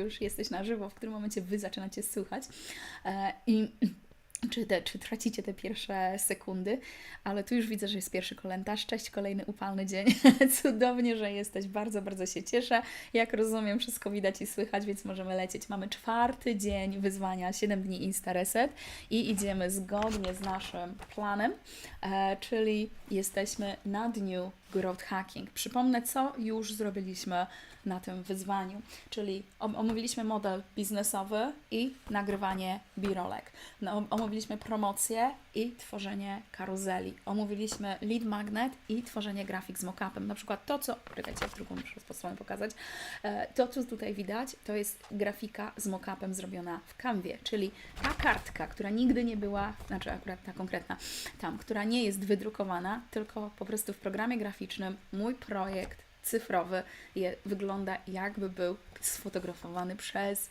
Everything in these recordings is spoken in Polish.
już jesteś na żywo, w którym momencie Wy zaczynacie słuchać e, i czy, te, czy tracicie te pierwsze sekundy, ale tu już widzę, że jest pierwszy komentarz. Cześć, kolejny upalny dzień. Cudownie, że jesteś. Bardzo, bardzo się cieszę. Jak rozumiem, wszystko widać i słychać, więc możemy lecieć. Mamy czwarty dzień wyzwania 7 dni Insta Reset i idziemy zgodnie z naszym planem, e, czyli jesteśmy na dniu growth hacking. Przypomnę, co już zrobiliśmy na tym wyzwaniu, czyli omówiliśmy model biznesowy i nagrywanie birolek. No, omówiliśmy promocję i tworzenie karuzeli. Omówiliśmy lead magnet i tworzenie grafik z mockupem. Na przykład to, co, czekajcie, drugą muszę stronę pokazać, e, to, co tutaj widać, to jest grafika z mockupem zrobiona w Canwie, czyli ta kartka, która nigdy nie była, znaczy akurat ta konkretna, tam, która nie jest wydrukowana, tylko po prostu w programie graficznym mój projekt cyfrowy je, wygląda jakby był sfotografowany przez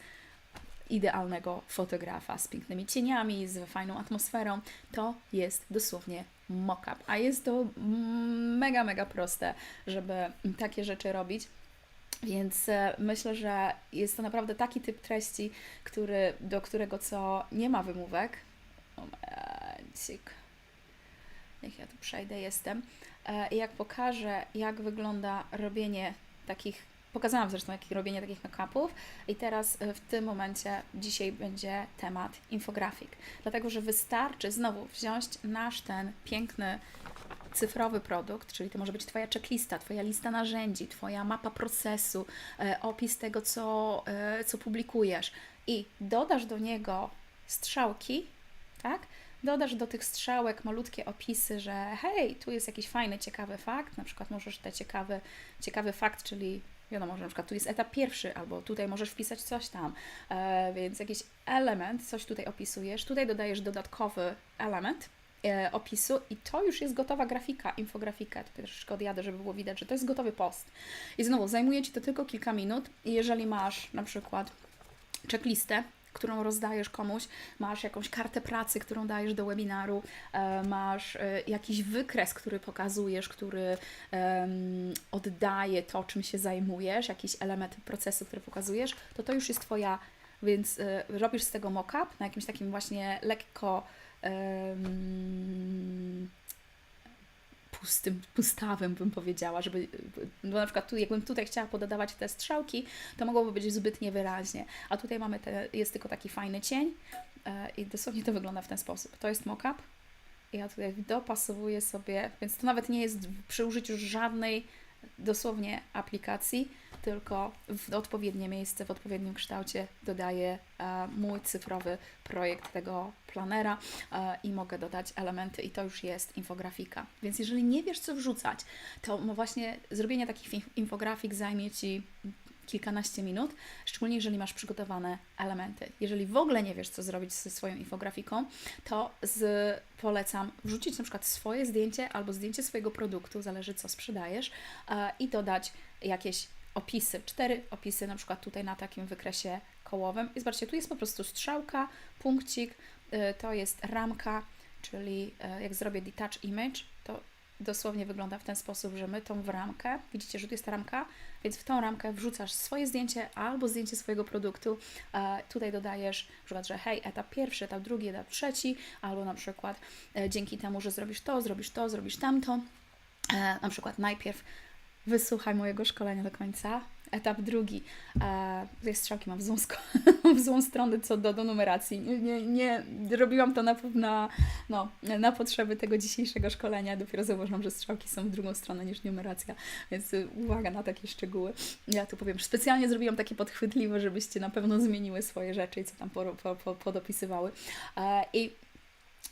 idealnego fotografa z pięknymi cieniami, z fajną atmosferą. To jest dosłownie mock-up, a jest to mega, mega proste, żeby takie rzeczy robić. Więc e, myślę, że jest to naprawdę taki typ treści, który, do którego co nie ma wymówek. Momencik. Niech ja tu przejdę, jestem. E, jak pokażę, jak wygląda robienie takich, pokazałam zresztą, jak robienie takich make-upów i teraz e, w tym momencie, dzisiaj będzie temat infografik, dlatego, że wystarczy znowu wziąć nasz ten piękny cyfrowy produkt, czyli to może być Twoja checklista, Twoja lista narzędzi, Twoja mapa procesu, e, opis tego, co, co publikujesz i dodasz do niego strzałki, tak? Dodasz do tych strzałek malutkie opisy, że hej, tu jest jakiś fajny, ciekawy fakt, na przykład możesz te ciekawy, ciekawy fakt, czyli wiadomo, że na przykład tu jest etap pierwszy, albo tutaj możesz wpisać coś tam, e, więc jakiś element, coś tutaj opisujesz, tutaj dodajesz dodatkowy element, e, opisu i to już jest gotowa grafika, infografika. Tutaj troszeczkę odjadę, żeby było widać, że to jest gotowy post. I znowu, zajmuje Ci to tylko kilka minut i jeżeli masz na przykład checklistę, którą rozdajesz komuś, masz jakąś kartę pracy, którą dajesz do webinaru, e, masz e, jakiś wykres, który pokazujesz, który oddaje to, czym się zajmujesz, jakiś element procesu, który pokazujesz, to to już jest Twoja, więc e, robisz z tego mock-up na jakimś takim właśnie lekko pustym, pustawym, bym powiedziała, żeby, no na przykład tu, jakbym tutaj chciała pododawać te strzałki, to mogłoby być zbyt niewyraźnie, a tutaj mamy, te, jest tylko taki fajny cień e, i dosłownie to wygląda w ten sposób. To jest mock-up ja tutaj dopasowuję sobie, więc to nawet nie jest przy użyciu żadnej dosłownie aplikacji, tylko w odpowiednie miejsce, w odpowiednim kształcie dodaję e, mój cyfrowy projekt tego planera e, i mogę dodać elementy i to już jest infografika. Więc jeżeli nie wiesz, co wrzucać, to no właśnie zrobienie takich infografik zajmie Ci kilkanaście minut, szczególnie jeżeli masz przygotowane elementy. Jeżeli w ogóle nie wiesz, co zrobić ze swoją infografiką, to z, polecam wrzucić na przykład swoje zdjęcie albo zdjęcie swojego produktu, zależy co sprzedajesz, e, i dodać jakieś opisy, cztery opisy na przykład tutaj na takim wykresie kołowym. I zobaczcie, tu jest po prostu strzałka, punkcik, y, to jest ramka, czyli y, jak zrobię detach image, to dosłownie wygląda w ten sposób, że my tą w ramkę, widzicie, że tu jest ramka, więc w tą ramkę wrzucasz swoje zdjęcie albo zdjęcie swojego produktu. Tutaj dodajesz na przykład, że hej, etap pierwszy, etap drugi, etap trzeci, albo na przykład e, dzięki temu, że zrobisz to, zrobisz to, zrobisz tamto. E, na przykład najpierw wysłuchaj mojego szkolenia do końca. Etap drugi. E, strzałki mam w złą, w złą stronę co do, do numeracji. Nie, nie, robiłam to na, na, no, na potrzeby tego dzisiejszego szkolenia. Dopiero zauważyłam, że strzałki są w drugą stronę niż numeracja, więc uwaga na takie szczegóły. Ja tu powiem, specjalnie zrobiłam takie podchwytliwe, żebyście na pewno zmieniły swoje rzeczy i co tam po, po, po, podopisywały. E, I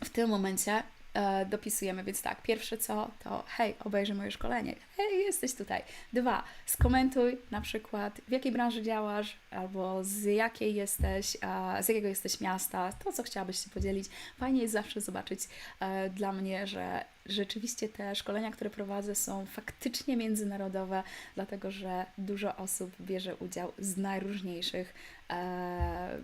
w tym momencie e, dopisujemy. Więc tak, pierwsze co to hej, obejrzyj moje szkolenie. Hej, jesteś tutaj. Dwa, skomentuj na przykład w jakiej branży działasz albo z jakiej jesteś, z jakiego jesteś miasta, to co chciałabyś się podzielić. Fajnie jest zawsze zobaczyć e, dla mnie, że rzeczywiście te szkolenia, które prowadzę są faktycznie międzynarodowe, dlatego że dużo osób bierze udział z najróżniejszych e,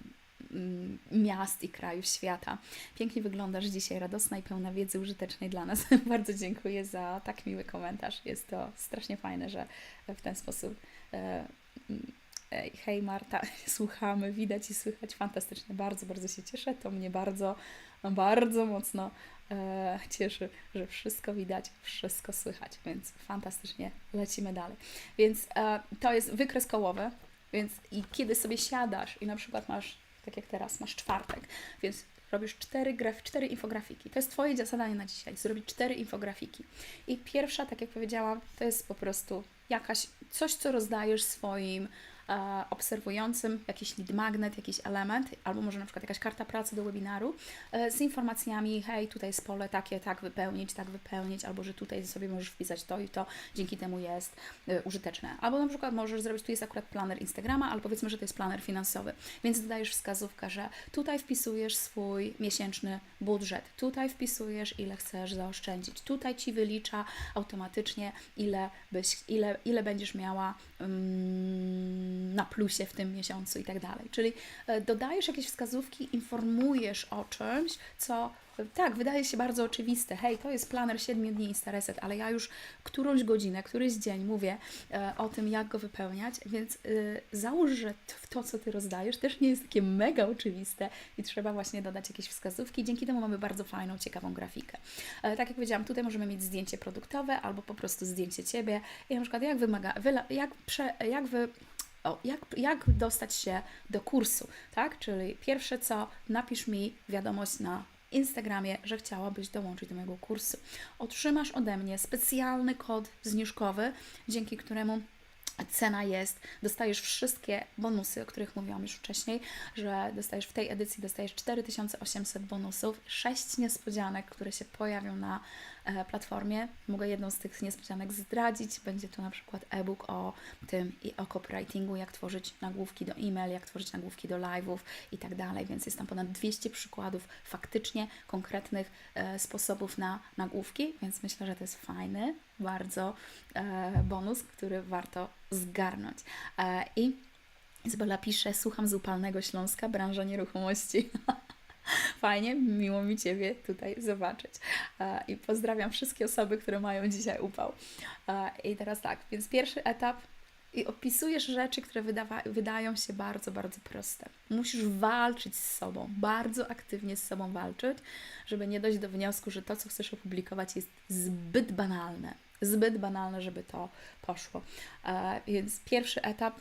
miast i krajów świata. Pięknie wyglądasz dzisiaj, radosna i pełna wiedzy użytecznej dla nas. Bardzo dziękuję za tak miły komentarz. Jest to strasznie fajne, że w ten sposób e, mm, Ej, hej Marta, słuchamy, widać i słychać fantastycznie. Bardzo, bardzo się cieszę. To mnie bardzo, bardzo mocno e, cieszy, że wszystko widać, wszystko słychać, więc fantastycznie lecimy dalej. Więc e, to jest wykres kołowy, więc i kiedy sobie siadasz i na przykład masz, tak jak teraz, masz czwartek, więc robisz cztery, graf, cztery infografiki. To jest Twoje zadanie na dzisiaj, zrobić cztery infografiki. I pierwsza, tak jak powiedziałam, to jest po prostu jakaś, coś, co rozdajesz swoim e, obserwującym, jakiś lead magnet, jakiś element, albo może na przykład jakaś karta pracy do webinaru e, z informacjami, hej, tutaj jest pole takie, tak wypełnić, tak wypełnić, albo że tutaj sobie możesz wpisać to i to, dzięki temu jest e, użyteczne. Albo na przykład możesz zrobić, tu jest akurat planer Instagrama, albo powiedzmy, że to jest planer finansowy, więc dodajesz wskazówkę, że tutaj wpisujesz swój miesięczny budżet, tutaj wpisujesz, ile chcesz zaoszczędzić, tutaj Ci wylicza automatycznie, ile, byś, ile, ile będziesz miała mm, na plusie w tym miesiącu i tak dalej. Czyli e, dodajesz jakieś wskazówki, informujesz o czymś, co e, tak, wydaje się bardzo oczywiste. Hej, to jest planer 7 dni Instareset, ale ja już którąś godzinę, któryś dzień mówię e, o tym, jak go wypełniać, więc załóż, że to, co Ty rozdajesz, też nie jest takie mega oczywiste i trzeba właśnie dodać jakieś wskazówki. Dzięki temu mamy bardzo fajną, ciekawą grafikę. Tak jak powiedziałam, tutaj możemy mieć zdjęcie produktowe albo po prostu zdjęcie Ciebie i na przykład jak wymaga, jak, prze, jak wy o, jak, jak dostać się do kursu, tak? Czyli pierwsze co, napisz mi wiadomość na Instagramie, że chciałabyś dołączyć do mojego kursu. Otrzymasz ode mnie specjalny kod zniżkowy, dzięki któremu cena jest, dostajesz wszystkie bonusy, o których mówiłam już wcześniej, że dostajesz w tej edycji dostajesz 4800 bonusów, 6 niespodzianek, które się pojawią na platformie. Mogę jedną z tych niespodzianek zdradzić. Będzie to na przykład e-book o tym i o copywritingu, jak tworzyć nagłówki do e-mail, jak tworzyć nagłówki do live'ów i tak dalej, więc jest tam ponad 200 przykładów faktycznie konkretnych e, sposobów na nagłówki, więc myślę, że to jest fajny bardzo e, bonus, który warto zgarnąć. E, I Izabela pisze, słucham z upalnego Śląska, branża nieruchomości. Fajnie, miło mi Ciebie tutaj zobaczyć. I pozdrawiam wszystkie osoby, które mają dzisiaj upał. I teraz tak, więc pierwszy etap i opisujesz rzeczy, które wydawa- wydają się bardzo, bardzo proste. Musisz walczyć z sobą, bardzo aktywnie z sobą walczyć, żeby nie dojść do wniosku, że to, co chcesz opublikować, jest zbyt banalne. Zbyt banalne, żeby to poszło. E, więc pierwszy etap,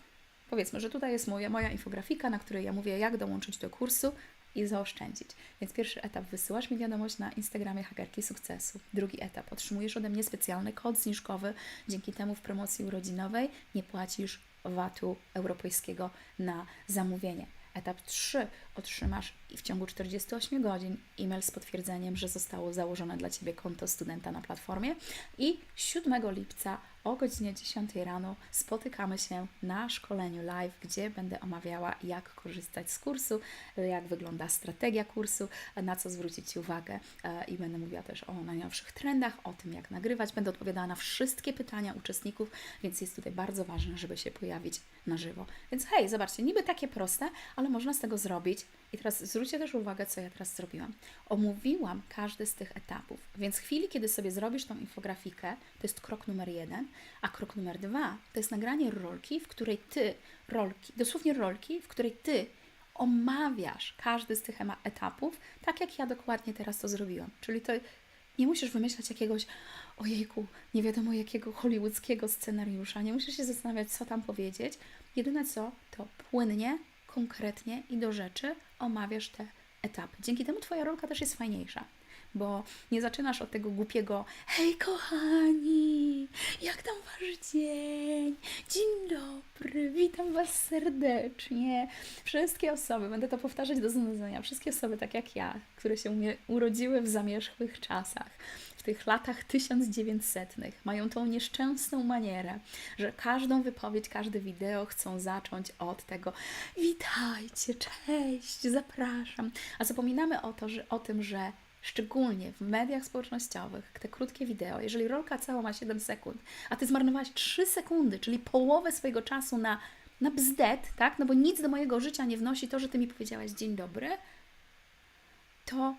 powiedzmy, że tutaj jest moja, moja infografika, na której ja mówię, jak dołączyć do kursu i zaoszczędzić. Więc pierwszy etap wysyłasz mi wiadomość na Instagramie Hakerki Sukcesu. Drugi etap otrzymujesz ode mnie specjalny kod zniżkowy. Dzięki temu w promocji urodzinowej nie płacisz VAT-u europejskiego na zamówienie. Etap 3 otrzymasz w ciągu 48 godzin e-mail z potwierdzeniem, że zostało założone dla Ciebie konto studenta na platformie i 7 lipca o godzinie 10 rano spotykamy się na szkoleniu live, gdzie będę omawiała, jak korzystać z kursu, jak wygląda strategia kursu, na co zwrócić uwagę e, i będę mówiła też o najnowszych trendach, o tym, jak nagrywać. Będę odpowiadała na wszystkie pytania uczestników, więc jest tutaj bardzo ważne, żeby się pojawić na żywo. Więc hej, zobaczcie, niby takie proste, ale można z tego zrobić. I teraz zwróćcie też uwagę, co ja teraz zrobiłam. Omówiłam każdy z tych etapów, więc w chwili, kiedy sobie zrobisz tą infografikę, to jest krok numer jeden, a krok numer dwa to jest nagranie rolki, w której ty, rolki, dosłownie rolki, w której ty omawiasz każdy z tych etapów, tak jak ja dokładnie teraz to zrobiłam. Czyli to nie musisz wymyślać jakiegoś, ojejku, nie wiadomo jakiego hollywoodzkiego scenariusza, nie musisz się zastanawiać, co tam powiedzieć. Jedyne co, to płynnie, konkretnie i do rzeczy omawiasz te etapy. Dzięki temu Twoja rolka też jest fajniejsza, bo nie zaczynasz od tego głupiego hej kochani, jak tam Wasz dzień? Dzień dobry, witam Was serdecznie. Wszystkie osoby, będę to powtarzać do znudzenia, wszystkie osoby tak jak ja, które się urodziły w zamierzchłych czasach, tych latach 1900 mają tą nieszczęsną manierę, że każdą wypowiedź, każde wideo chcą zacząć od tego witajcie, cześć, zapraszam. A zapominamy o, to, że, o tym, że szczególnie w mediach społecznościowych, te krótkie wideo, jeżeli rolka cała ma 7 sekund, a Ty zmarnowałaś 3 sekundy, czyli połowę swojego czasu na, na bzdet, tak? No bo nic do mojego życia nie wnosi to, że Ty mi powiedziałaś dzień dobry, to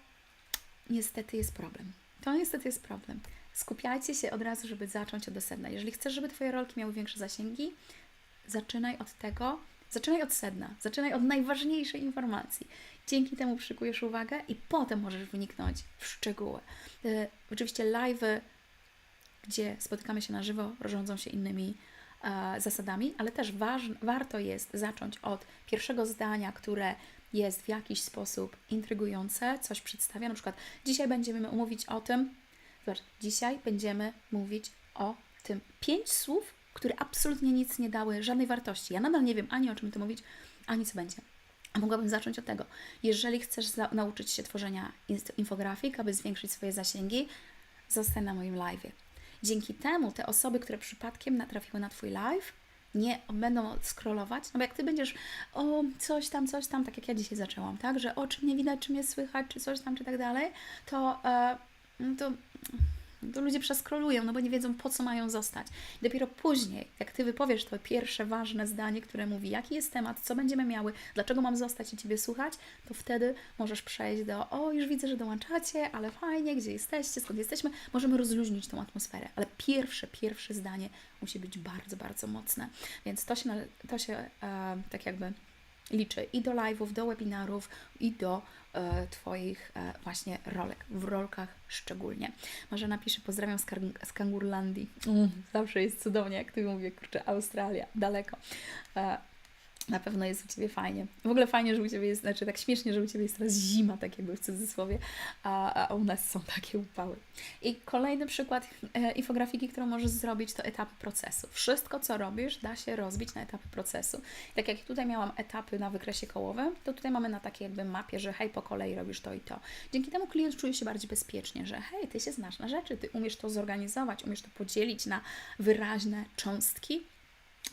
niestety jest problem. To niestety jest problem. Skupiajcie się od razu, żeby zacząć od sedna. Jeżeli chcesz, żeby Twoje rolki miały większe zasięgi, zaczynaj od tego, Zaczynaj od sedna, zaczynaj od najważniejszej informacji. Dzięki temu przykujesz uwagę i potem możesz wniknąć w szczegóły. E, oczywiście live'y, gdzie spotykamy się na żywo, rządzą się innymi e, zasadami, ale też waż, warto jest zacząć od pierwszego zdania, które jest w jakiś sposób intrygujące, coś przedstawia. Na przykład dzisiaj będziemy mówić o tym, zobacz, dzisiaj będziemy mówić o tym pięć słów, które absolutnie nic nie dały, żadnej wartości. Ja nadal nie wiem ani o czym to mówić, ani co będzie. A mogłabym zacząć od tego. Jeżeli chcesz nauczyć się tworzenia infografik, aby zwiększyć swoje zasięgi, zostań na moim live. Dzięki temu te osoby, które przypadkiem natrafiły na Twój live, nie będą scrollować, no bo jak Ty będziesz o coś tam, coś tam, tak jak ja dzisiaj zaczęłam, tak, że o czym nie widać, czym jest słychać, czy coś tam, czy tak dalej, to, e, no to to ludzie przeskrolują, no bo nie wiedzą, po co mają zostać. Dopiero później, jak Ty wypowiesz to pierwsze ważne zdanie, które mówi, jaki jest temat, co będziemy miały, dlaczego mam zostać i Ciebie słuchać, to wtedy możesz przejść do, o, już widzę, że dołączacie, ale fajnie, gdzie jesteście, skąd jesteśmy, możemy rozluźnić tą atmosferę, ale pierwsze, pierwsze zdanie musi być bardzo, bardzo mocne. Więc to się, to się e, tak jakby liczy i do live'ów, do webinarów, i do Twoich e, właśnie rolek, w rolkach szczególnie. Marzena pisze, pozdrawiam z, z Kangurlandii. Mm, zawsze jest cudownie, jak Ty mówię, kurczę, Australia, daleko. Na pewno jest u Ciebie fajnie. W ogóle fajnie, że u Ciebie jest, znaczy tak śmiesznie, że u Ciebie jest teraz zima, tak jakby w cudzysłowie, a, a u nas są takie upały. I kolejny przykład e, infografiki, którą możesz zrobić, to etapy procesu. Wszystko, co robisz, da się rozbić na etapy procesu. Tak jak tutaj miałam etapy na wykresie kołowym, to tutaj mamy na takiej jakby mapie, że hej, po kolei robisz to i to. Dzięki temu klient czuje się bardziej bezpiecznie, że hej, Ty się znasz na rzeczy, Ty umiesz to zorganizować, umiesz to podzielić na wyraźne cząstki,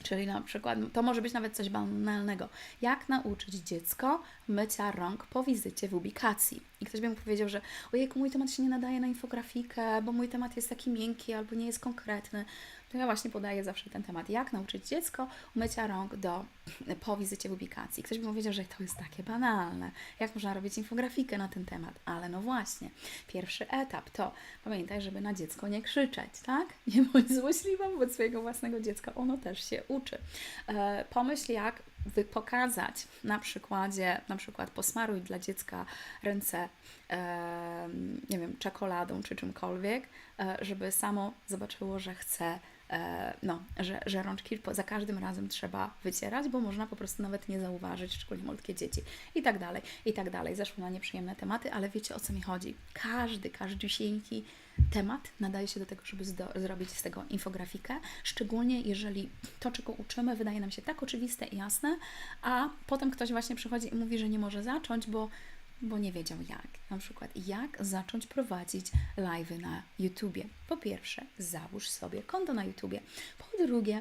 Czyli na przykład, to może być nawet coś banalnego. Jak nauczyć dziecko mycia rąk po wizycie w ubikacji? I ktoś by mu powiedział, że ojejku, mój temat się nie nadaje na infografikę, bo mój temat jest taki miękki albo nie jest konkretny. To ja właśnie podaję zawsze ten temat. Jak nauczyć dziecko mycia rąk do, po wizycie w ubikacji? Ktoś by powiedział, że to jest takie banalne. Jak można robić infografikę na ten temat? Ale no właśnie, pierwszy etap to pamiętaj, żeby na dziecko nie krzyczeć, tak? Nie bądź złośliwą wobec swojego własnego dziecka. Ono też się uczy. E, pomyśl, jak pokazać na przykładzie, na przykład posmaruj dla dziecka ręce, e, nie wiem, czekoladą czy czymkolwiek, e, żeby samo zobaczyło, że chce no, że, że rączki za każdym razem trzeba wycierać, bo można po prostu nawet nie zauważyć, szczególnie malutkie dzieci i tak dalej, i tak dalej. Zeszło na nieprzyjemne tematy, ale wiecie o co mi chodzi. Każdy, każdziusieńki temat nadaje się do tego, żeby zrobić z tego infografikę, szczególnie jeżeli to, czego uczymy, wydaje nam się tak oczywiste i jasne, a potem ktoś właśnie przychodzi i mówi, że nie może zacząć, bo bo nie wiedział jak. Na przykład, jak zacząć prowadzić live'y na YouTubie. Po pierwsze, załóż sobie konto na YouTubie. Po drugie,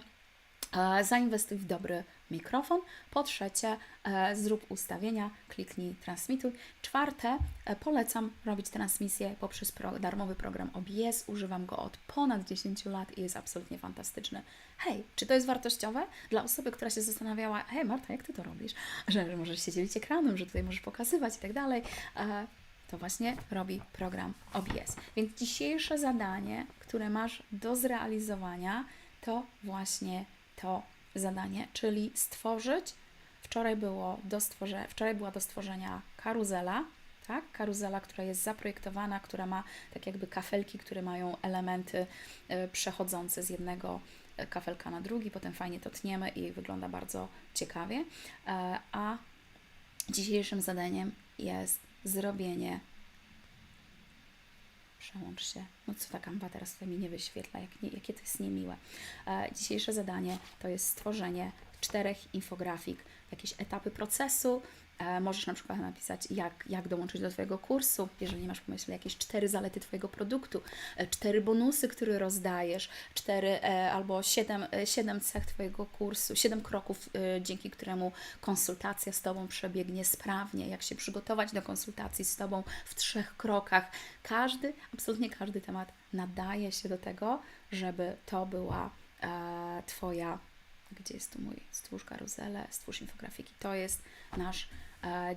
e, zainwestuj w dobry mikrofon. Po trzecie, e, zrób ustawienia, kliknij transmituj. Czwarte, e, polecam robić transmisję poprzez pro, darmowy program OBS. Używam go od ponad 10 lat i jest absolutnie fantastyczny. Hej, czy to jest wartościowe? Dla osoby, która się zastanawiała, hej Marta, jak Ty to robisz? Że, że możesz się dzielić ekranem, że tutaj możesz pokazywać i tak dalej. E, to właśnie robi program OBS. Więc dzisiejsze zadanie, które masz do zrealizowania, to właśnie to zadanie, czyli stworzyć. Wczoraj, było do stworze, wczoraj była do stworzenia karuzela, tak? Karuzela, która jest zaprojektowana, która ma tak jakby kafelki, które mają elementy e, przechodzące z jednego e, kafelka na drugi, potem fajnie to tniemy i wygląda bardzo ciekawie. E, A dzisiejszym zadaniem jest zrobienie Przełącz się. No co ta kampa teraz tutaj mi nie wyświetla, jak nie, jakie to jest niemiłe. E, dzisiejsze zadanie to jest stworzenie czterech infografik, jakieś etapy procesu. E, możesz na przykład napisać, jak, jak dołączyć do Twojego kursu, jeżeli masz pomyśle jakieś cztery zalety Twojego produktu, e, cztery bonusy, które rozdajesz, cztery e, albo siedem, siedem cech Twojego kursu, siedem kroków, dzięki któremu konsultacja z Tobą przebiegnie sprawnie, jak się przygotować do konsultacji z Tobą w trzech krokach. Każdy, absolutnie każdy temat nadaje się do tego, żeby to była e, Twoja, gdzie jest tu mój, stwórz karuzelę, stwórz infografiki. To jest nasz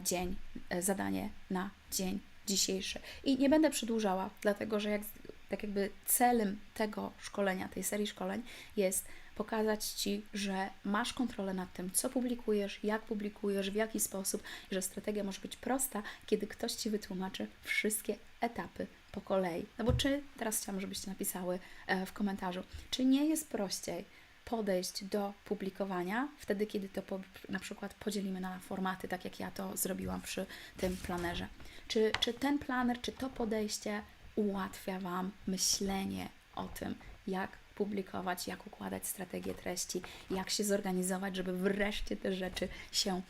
dzień, e, zadanie na dzień dzisiejszy. I nie będę przedłużała, dlatego że jak, tak jakby celem tego szkolenia, tej serii szkoleń jest pokazać Ci, że masz kontrolę nad tym, co publikujesz, jak publikujesz, w jaki sposób, że strategia może być prosta, kiedy ktoś Ci wytłumaczy wszystkie etapy po kolei. No bo czy, teraz chciałam, żebyście napisały e, w komentarzu, czy nie jest prościej podejść do publikowania wtedy, kiedy to po, na przykład podzielimy na formaty, tak jak ja to zrobiłam przy tym planerze. Czy, czy ten planer, czy to podejście ułatwia Wam myślenie o tym, jak publikować, jak układać strategię treści, jak się zorganizować, żeby wreszcie te rzeczy się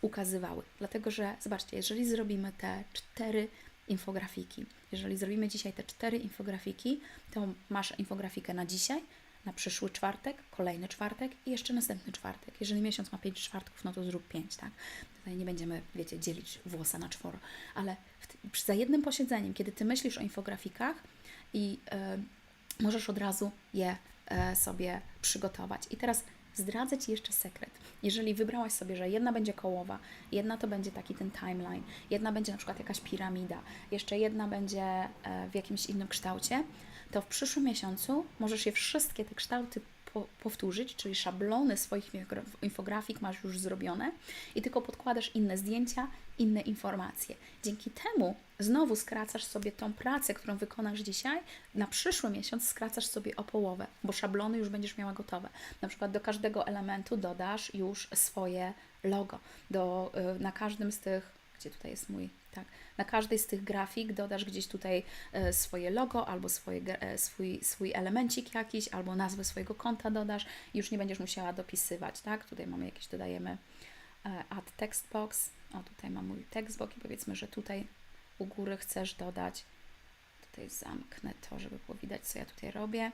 ukazywały. Dlatego, że zobaczcie, jeżeli zrobimy te cztery infografiki, jeżeli zrobimy dzisiaj te cztery infografiki, to masz infografikę na dzisiaj, na przyszły czwartek, kolejny czwartek i jeszcze następny czwartek. Jeżeli miesiąc ma pięć czwartków, no to zrób pięć, tak? Tutaj nie będziemy, wiecie, dzielić włosa na czworo, ale za jednym posiedzeniem, kiedy Ty myślisz o infografikach i e, możesz od razu je e, sobie przygotować. I teraz zdradzę Ci jeszcze sekret. Jeżeli wybrałaś sobie, że jedna będzie kołowa, jedna to będzie taki ten timeline, jedna będzie na przykład jakaś piramida, jeszcze jedna będzie e, w jakimś innym kształcie, to w przyszłym miesiącu możesz je wszystkie te kształty po, powtórzyć, czyli szablony swoich infografik masz już zrobione i tylko podkładasz inne zdjęcia, inne informacje. Dzięki temu znowu skracasz sobie tą pracę, którą wykonasz dzisiaj, na przyszły miesiąc skracasz sobie o połowę, bo szablony już będziesz miała gotowe. Na przykład do każdego elementu dodasz już swoje logo. Do, y, na każdym z tych, gdzie tutaj jest mój, tak, na każdej z tych grafik dodasz gdzieś tutaj e, swoje logo albo swoje, e, swój, swój elemencik jakiś, albo nazwę swojego konta dodasz i już nie będziesz musiała dopisywać, tak? Tutaj mamy jakieś, dodajemy e, add text box, o tutaj mam mój textbox i powiedzmy, że tutaj u góry chcesz dodać, tutaj zamknę to, żeby było widać, co ja tutaj robię,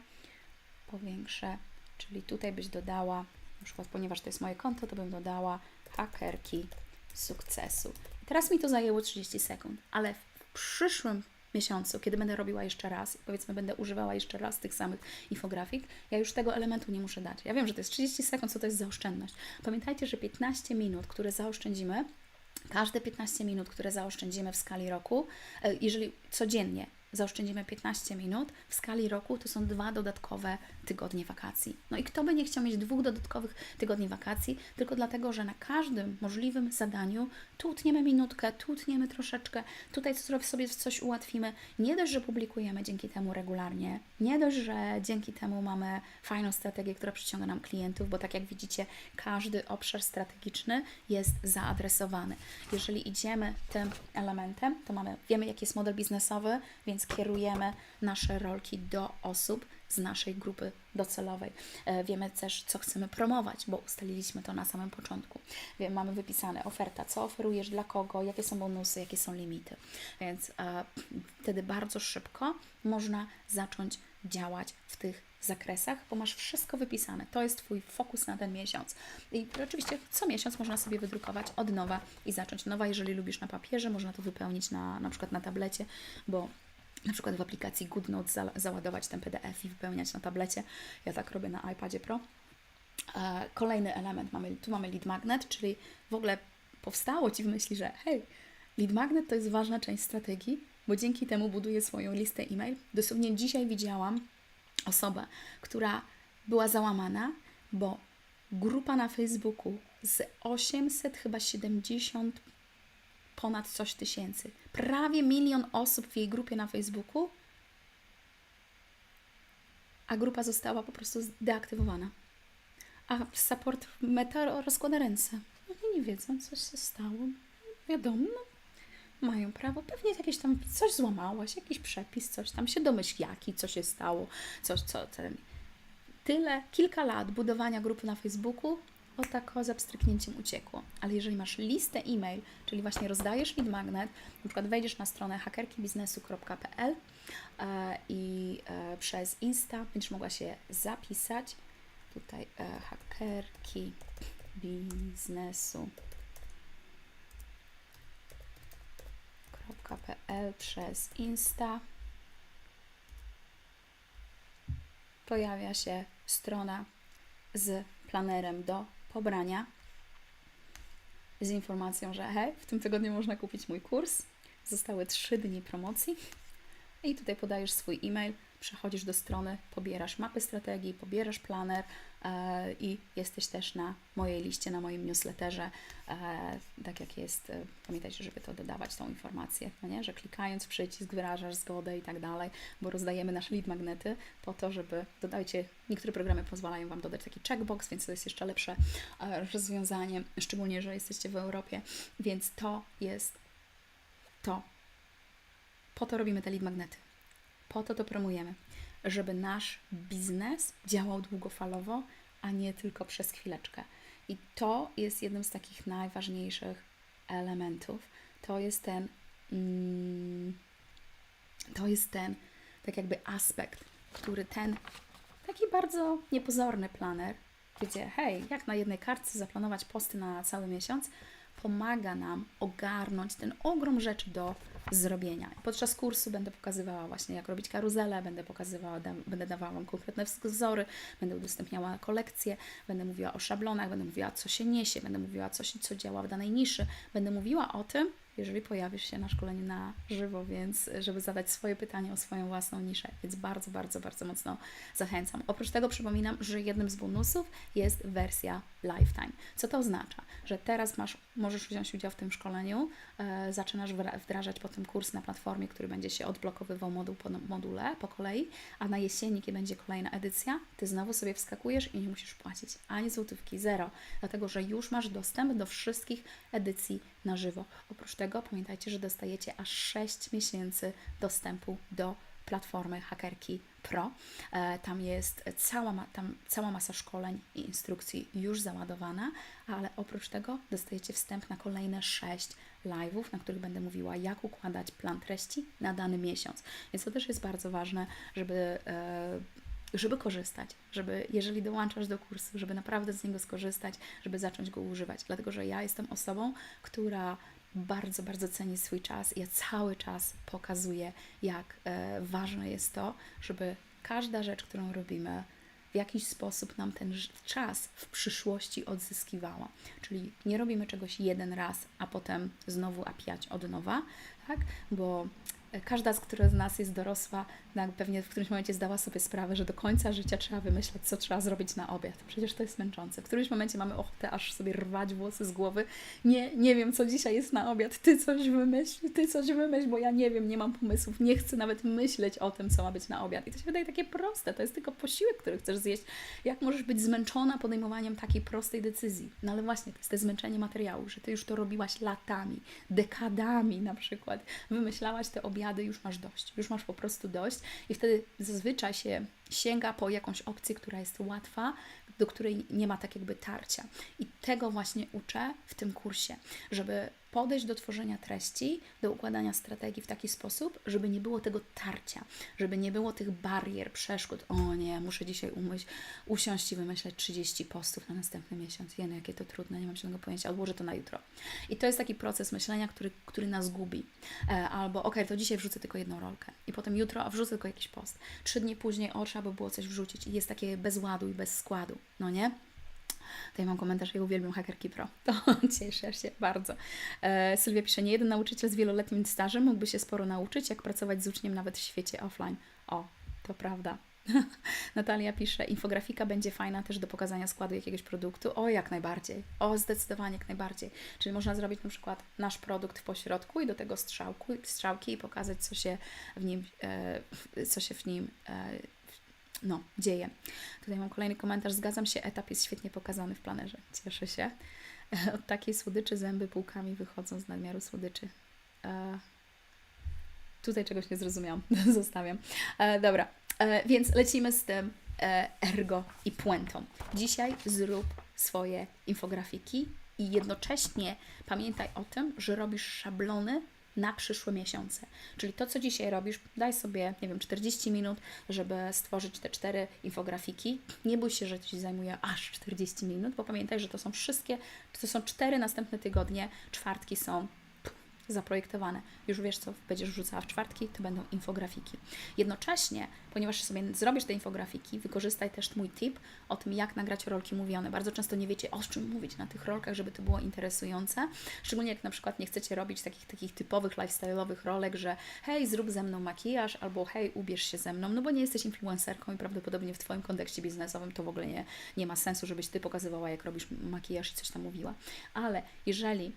powiększę, czyli tutaj byś dodała, na przykład, ponieważ to jest moje konto, to bym dodała hakerki sukcesu. Teraz mi to zajęło 30 sekund, ale w przyszłym miesiącu, kiedy będę robiła jeszcze raz, powiedzmy będę używała jeszcze raz tych samych infografik, ja już tego elementu nie muszę dać. Ja wiem, że to jest 30 sekund, co to jest za oszczędność. Pamiętajcie, że 15 minut, które zaoszczędzimy, każde 15 minut, które zaoszczędzimy w skali roku, e, jeżeli codziennie zaoszczędzimy 15 minut, w skali roku to są dwa dodatkowe tygodnie wakacji. No i kto by nie chciał mieć dwóch dodatkowych tygodni wakacji, tylko dlatego, że na każdym możliwym zadaniu tu utniemy minutkę, tu utniemy troszeczkę, tutaj sobie coś ułatwimy. Nie dość, że publikujemy dzięki temu regularnie, nie dość, że dzięki temu mamy fajną strategię, która przyciąga nam klientów, bo tak jak widzicie, każdy obszar strategiczny jest zaadresowany. Jeżeli idziemy tym elementem, to mamy, wiemy jaki jest model biznesowy, więc kierujemy nasze rolki do osób, z naszej grupy docelowej. E, wiemy też, co chcemy promować, bo ustaliliśmy to na samym początku. Mamy wypisane oferta, co oferujesz, dla kogo, jakie są bonusy, jakie są limity. Więc e, wtedy bardzo szybko można zacząć działać w tych zakresach, bo masz wszystko wypisane. To jest Twój fokus na ten miesiąc. I oczywiście co miesiąc można sobie wydrukować od nowa i zacząć nowa. Jeżeli lubisz na papierze, można to wypełnić na, na przykład na tablecie, bo na przykład w aplikacji GoodNotes za, załadować ten PDF i wypełniać na tablecie. Ja tak robię na iPadzie Pro. E, kolejny element, mamy, tu mamy lead magnet, czyli w ogóle powstało Ci w myśli, że hej, lead magnet to jest ważna część strategii, bo dzięki temu buduję swoją listę e-mail. Dosłownie dzisiaj widziałam osobę, która była załamana, bo grupa na Facebooku z 800 chyba 70 ponad coś tysięcy. Prawie milion osób w jej grupie na Facebooku, a grupa została po prostu zdeaktywowana. A support Meta rozkłada ręce. Oni nie wiedzą, co się stało. Wiadomo, mają prawo. Pewnie jakieś tam coś złamałaś, jakiś przepis, coś tam się domyśl jaki, co się stało, coś, co ten. Tyle, kilka lat budowania grupy na Facebooku, o tako za pstryknięciem uciekło. Ale jeżeli masz listę e-mail, czyli właśnie rozdajesz lead magnet, na przykład wejdziesz na stronę hakerkibiznesu.pl e, i e, przez Insta będziesz mogła się zapisać. Tutaj e, hakerki biznesu. przez Insta pojawia się strona z planerem do pobrania z informacją, że hej, w tym tygodniu można kupić mój kurs. Zostały trzy dni promocji. I tutaj podajesz swój e-mail, przechodzisz do strony, pobierasz mapy strategii, pobierasz planer e, i jesteś też na mojej liście, na moim newsletterze, e, tak jak jest, e, pamiętajcie, żeby to dodawać, tą informację, no nie? że klikając przycisk wyrażasz zgodę i tak dalej, bo rozdajemy nasze lead magnety po to, żeby, dodajcie, niektóre programy pozwalają Wam dodać taki checkbox, więc to jest jeszcze lepsze rozwiązanie, szczególnie, że jesteście w Europie, więc to jest to. Po to robimy te lead magnety. Po to to promujemy, żeby nasz biznes działał długofalowo, a nie tylko przez chwileczkę. I to jest jednym z takich najważniejszych elementów. To jest ten, mm, to jest ten, tak jakby aspekt, który ten taki bardzo niepozorny planer, gdzie hej, jak na jednej kartce zaplanować posty na cały miesiąc, pomaga nam ogarnąć ten ogrom rzeczy do zrobienia. Podczas kursu będę pokazywała właśnie, jak robić karuzelę, będę pokazywała, będę dawała Wam konkretne wzory, będę udostępniała kolekcje, będę mówiła o szablonach, będę mówiła, co się niesie, będę mówiła, co, się, co działa w danej niszy, będę mówiła o tym, jeżeli pojawisz się na szkoleniu na żywo, więc żeby zadać swoje pytanie o swoją własną niszę, więc bardzo, bardzo, bardzo mocno zachęcam. Oprócz tego przypominam, że jednym z bonusów jest wersja Lifetime. Co to oznacza? Że teraz masz, możesz wziąć udział w tym szkoleniu, e, zaczynasz wdrażać potem kurs na platformie, który będzie się odblokowywał moduł po module po kolei, a na jesieni, kiedy będzie kolejna edycja, Ty znowu sobie wskakujesz i nie musisz płacić ani złotówki, zero, dlatego że już masz dostęp do wszystkich edycji na żywo. Oprócz tego pamiętajcie, że dostajecie aż 6 miesięcy dostępu do platformy Hakerki Pro. E, tam jest cała, ma, tam cała masa szkoleń i instrukcji już załadowana, ale oprócz tego dostajecie wstęp na kolejne 6 live'ów, na których będę mówiła, jak układać plan treści na dany miesiąc. Więc to też jest bardzo ważne, żeby e, żeby korzystać, żeby jeżeli dołączasz do kursu, żeby naprawdę z niego skorzystać, żeby zacząć go używać. Dlatego, że ja jestem osobą, która bardzo, bardzo ceni swój czas. Ja cały czas pokazuję, jak e, ważne jest to, żeby każda rzecz, którą robimy, w jakiś sposób nam ten czas w przyszłości odzyskiwała. Czyli nie robimy czegoś jeden raz, a potem znowu apiać od nowa, tak? Bo każda z, która z nas jest dorosła, pewnie w którymś momencie zdała sobie sprawę, że do końca życia trzeba wymyśleć, co trzeba zrobić na obiad. Przecież to jest męczące. W którymś momencie mamy ochotę aż sobie rwać włosy z głowy. Nie, nie wiem, co dzisiaj jest na obiad. Ty coś wymyśl, ty coś wymyśl, bo ja nie wiem, nie mam pomysłów, nie chcę nawet myśleć o tym, co ma być na obiad. I to się wydaje takie proste. To jest tylko posiłek, który chcesz zjeść. Jak możesz być zmęczona podejmowaniem takiej prostej decyzji? No ale właśnie, to jest to zmęczenie materiału, że ty już to robiłaś latami, dekadami na przykład. Wymyślałaś te obiady obiady już masz dość, już masz po prostu dość i wtedy zazwyczaj się sięga po jakąś opcję, która jest łatwa, do której nie ma tak jakby tarcia. I tego właśnie uczę w tym kursie, żeby podejść do tworzenia treści, do układania strategii w taki sposób, żeby nie było tego tarcia, żeby nie było tych barier, przeszkód. O nie, muszę dzisiaj umyśl, usiąść i wymyśleć 30 postów na następny miesiąc. Jeno, jakie to trudne, nie mam żadnego pojęcia, odłożę to na jutro. I to jest taki proces myślenia, który, który nas gubi. E, albo, ok, to dzisiaj wrzucę tylko jedną rolkę i potem jutro wrzucę tylko jakiś post. Trzy dni później, o, trzeba by było coś wrzucić i jest takie bez ładu i bez składu, no nie? Tutaj mam komentarz, ja uwielbiam Hackerki Pro. To cieszę się bardzo. E, Sylwia pisze, nie jeden nauczyciel z wieloletnim stażem mógłby się sporo nauczyć, jak pracować z uczniem nawet w świecie offline. O, to prawda. Natalia pisze, infografika będzie fajna też do pokazania składu jakiegoś produktu. O, jak najbardziej. O, zdecydowanie jak najbardziej. Czyli można zrobić na przykład nasz produkt w pośrodku i do tego strzałku, strzałki i pokazać, co się w nim, e, co się w nim e, no, dzieje. Tutaj mam kolejny komentarz. Zgadzam się, etap jest świetnie pokazany w planerze. Cieszę się. Od takiej słodyczy zęby półkami wychodzą z nadmiaru słodyczy. E, tutaj czegoś nie zrozumiałam. Zostawiam. E, dobra, e, więc lecimy z tym e, ergo i puentą. Dzisiaj zrób swoje infografiki i jednocześnie pamiętaj o tym, że robisz szablony na przyszłe miesiące. Czyli to, co dzisiaj robisz, daj sobie, nie wiem, 40 minut, żeby stworzyć te cztery infografiki. Nie bój się, że Ci zajmuje aż 40 minut, bo pamiętaj, że to są wszystkie, to są cztery następne tygodnie, czwartki są zaprojektowane. Już wiesz, co będziesz wrzucała w czwartki, to będą infografiki. Jednocześnie, ponieważ sobie zrobisz te infografiki, wykorzystaj też mój tip o tym, jak nagrać rolki mówione. Bardzo często nie wiecie, o czym mówić na tych rolkach, żeby to było interesujące. Szczególnie jak na przykład nie chcecie robić takich, takich typowych lifestyle'owych rolek, że hej, zrób ze mną makijaż, albo hej, ubierz się ze mną, no bo nie jesteś influencerką i prawdopodobnie w Twoim kontekście biznesowym to w ogóle nie, nie ma sensu, żebyś Ty pokazywała, jak robisz makijaż i coś tam mówiła. Ale jeżeli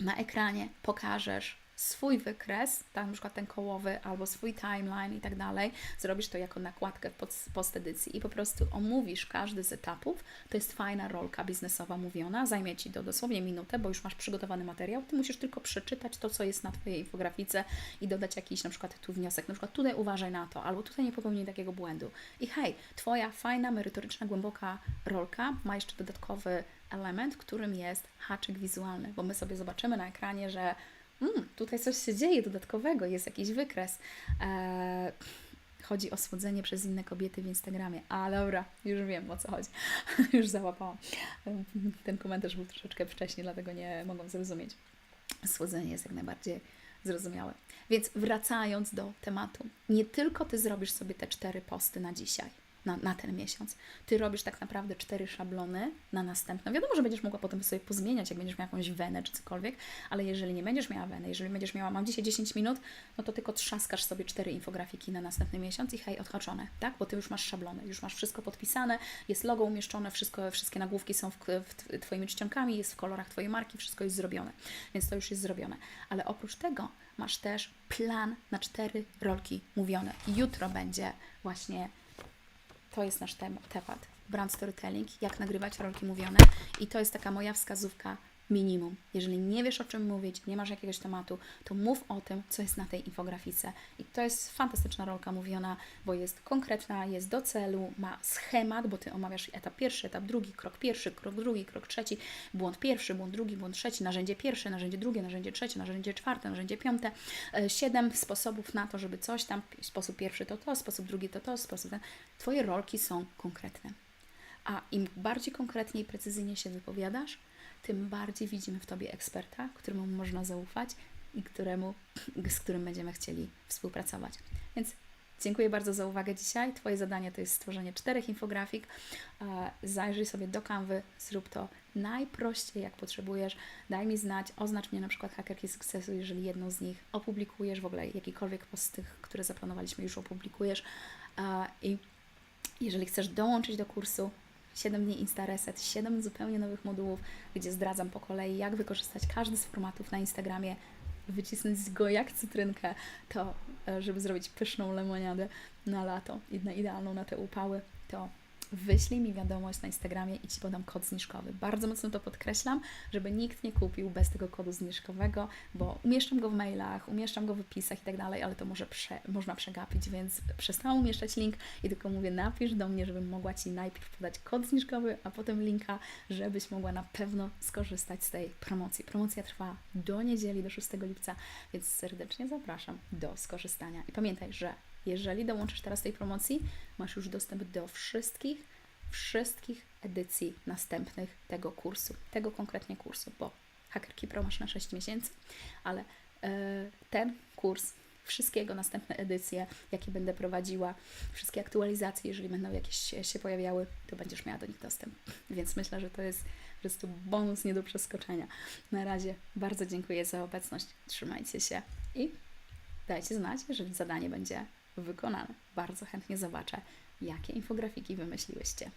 na ekranie pokażesz swój wykres, tak, na przykład ten kołowy, albo swój timeline i tak dalej, zrobisz to jako nakładkę w post edycji i po prostu omówisz każdy z etapów, to jest fajna rolka biznesowa mówiona, zajmie Ci to dosłownie minutę, bo już masz przygotowany materiał, Ty musisz tylko przeczytać to, co jest na Twojej infografice i dodać jakiś na przykład tu wniosek, na przykład tutaj uważaj na to, albo tutaj nie popełnij takiego błędu. I hej, Twoja fajna, merytoryczna, głęboka rolka ma jeszcze dodatkowy element, którym jest haczyk wizualny, bo my sobie zobaczymy na ekranie, że mm, tutaj coś się dzieje dodatkowego, jest jakiś wykres. Eee, chodzi o słodzenie przez inne kobiety w Instagramie. A dobra, już wiem o co chodzi. już załapałam. Ten komentarz był troszeczkę wcześniej, dlatego nie mogłam zrozumieć. Słodzenie jest jak najbardziej zrozumiałe. Więc wracając do tematu, nie tylko ty zrobisz sobie te cztery posty na dzisiaj na, na ten miesiąc. Ty robisz tak naprawdę cztery szablony na następne. Wiadomo, że będziesz mogła potem sobie pozmieniać, jak będziesz miała jakąś wenę czy cokolwiek, ale jeżeli nie będziesz miała wenę, jeżeli będziesz miała, mam dzisiaj 10 minut, no to tylko trzaskasz sobie cztery infografiki na następny miesiąc i hej, odhaczone, tak? Bo Ty już masz szablony, już masz wszystko podpisane, jest logo umieszczone, wszystko, wszystkie nagłówki są w, w Twoimi czcionkami, jest w kolorach Twojej marki, wszystko jest zrobione, więc to już jest zrobione. Ale oprócz tego masz też plan na cztery rolki mówione. Jutro będzie właśnie to jest nasz temat, brand storytelling, jak nagrywać rolki mówione. I to jest taka moja wskazówka minimum. Jeżeli nie wiesz o czym mówić, nie masz jakiegoś tematu, to mów o tym, co jest na tej infografice. I to jest fantastyczna rolka mówiona, bo jest konkretna, jest do celu, ma schemat, bo Ty omawiasz etap pierwszy, etap drugi, krok pierwszy, krok drugi, krok trzeci, błąd pierwszy, błąd drugi, błąd trzeci, narzędzie pierwsze, narzędzie drugie, narzędzie trzecie, narzędzie czwarte, narzędzie piąte. E, siedem sposobów na to, żeby coś tam, sposób pierwszy to to, sposób drugi to to, sposób ten. Twoje rolki są konkretne. A im bardziej konkretnie i precyzyjnie się wypowiadasz, tym bardziej widzimy w Tobie eksperta, któremu można zaufać i któremu, z którym będziemy chcieli współpracować. Więc dziękuję bardzo za uwagę dzisiaj. Twoje zadanie to jest stworzenie czterech infografik. Zajrzyj sobie do kanwy, zrób to najprościej, jak potrzebujesz. Daj mi znać, oznacz mnie na przykład hakerki sukcesu, jeżeli jedną z nich opublikujesz, w ogóle jakikolwiek z tych, które zaplanowaliśmy, już opublikujesz. I jeżeli chcesz dołączyć do kursu, 7 dni Insta Reset, 7 zupełnie nowych modułów, gdzie zdradzam po kolei, jak wykorzystać każdy z formatów na Instagramie, wycisnąć go jak cytrynkę, to e, żeby zrobić pyszną lemoniadę na lato, idealną na te upały, to wyślij mi wiadomość na Instagramie i Ci podam kod zniżkowy. Bardzo mocno to podkreślam, żeby nikt nie kupił bez tego kodu zniżkowego, bo umieszczam go w mailach, umieszczam go w opisach i tak dalej, ale to może prze, można przegapić, więc przestałam umieszczać link i tylko mówię, napisz do mnie, żebym mogła Ci najpierw podać kod zniżkowy, a potem linka, żebyś mogła na pewno skorzystać z tej promocji. Promocja trwa do niedzieli, do 6 lipca, więc serdecznie zapraszam do skorzystania. I pamiętaj, że jeżeli dołączysz teraz tej promocji, masz już dostęp do wszystkich, wszystkich edycji następnych tego kursu, tego konkretnie kursu, bo Hackerki Pro masz na 6 miesięcy, ale yy, ten kurs, wszystkiego następne edycje, jakie będę prowadziła, wszystkie aktualizacje, jeżeli będą jakieś się, się pojawiały, to będziesz miała do nich dostęp. Więc myślę, że to jest po prostu bonus nie do przeskoczenia. Na razie bardzo dziękuję za obecność. Trzymajcie się i dajcie znać, jeżeli zadanie będzie wykonane. Bardzo chętnie zobaczę, jakie infografiki wymyśliłyście.